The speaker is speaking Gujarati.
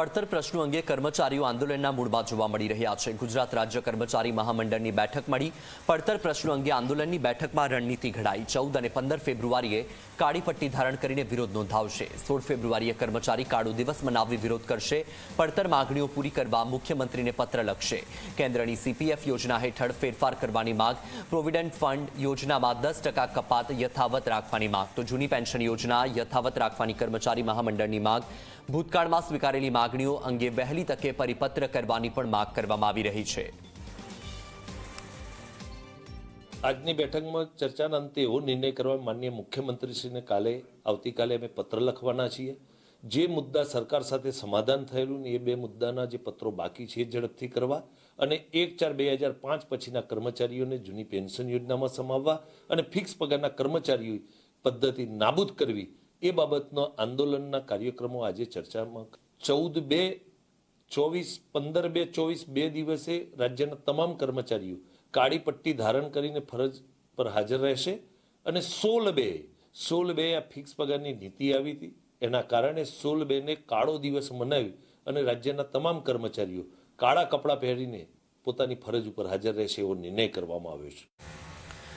પડતર પ્રશ્નો અંગે કર્મચારીઓ આંદોલનના મૂળમાં જોવા મળી રહ્યા છે. ગુજરાત રાજ્ય કર્મચારી મહામંડળની બેઠક મળી. પડતર પ્રશ્નો અંગે આંદોલનની બેઠકમાં રણનીતિ ઘડાઈ. ચૌદ અને પંદર ફેબ્રુઆરીએ કાળી પટ્ટી ધારણ કરીને વિરોધ નોંધાવશે. સોળ ફેબ્રુઆરીએ કર્મચારી કાળો દિવસ મનાવી વિરોધ કરશે. પડતર માગણીઓ પૂરી કરવા મુખ્યમંત્રીને પત્ર લખશે. કેન્દ્રની સીપીએફ યોજના હેઠળ ફેરફાર કરવાની માંગ. પ્રોવિડન્ટ ફંડ યોજનામાં દસ ટકા કપાત યથાવત રાખવાની માંગ. તો જૂની પેન્શન યોજના યથાવત રાખવાની કર્મચારી મહામંડળની માંગ. ભૂતકાળમાં સ્વીકારેલી માગણીઓ અંગે વહેલી તકે પરિપત્ર કરવાની પણ માંગ કરવામાં આવી રહી છે. આજની બેઠકમાં ચર્ચાના અંતે એવો નિર્ણય કરવા માન્ય મુખ્યમંત્રીશ્રીને કાલે આવતીકાલે અમે પત્ર લખવાના છીએ. જે મુદ્દા સરકાર સાથે સમાધાન થયેલું ને એ બે મુદ્દાના જે પત્રો બાકી છે એ ઝડપથી કરવા અને એક ચાર બે હજાર પાંચ પછીના કર્મચારીઓને જૂની પેન્શન યોજનામાં સમાવવા અને ફિક્સ પગારના કર્મચારીઓ પદ્ધતિ નાબૂદ કરવી એ બાબતનો આંદોલનના કાર્યક્રમો આજે ચર્ચામાં ચૌદ બે, ચોવીસ, પંદર બે, ચોવીસ બે દિવસે રાજ્યના તમામ કર્મચારીઓ કાળી પટ્ટી ધારણ કરીને ફરજ પર હાજર રહેશે અને સોળ બે સોળ બે આ ફિક્સ પગારની નીતિ આવી હતી. એના કારણે સોળ બેને કાળો દિવસ મનાવી અને રાજ્યના તમામ કર્મચારીઓ કાળા કપડાં પહેરીને પોતાની ફરજ ઉપર હાજર રહેશે એવો નિર્ણય કરવામાં આવ્યો છે.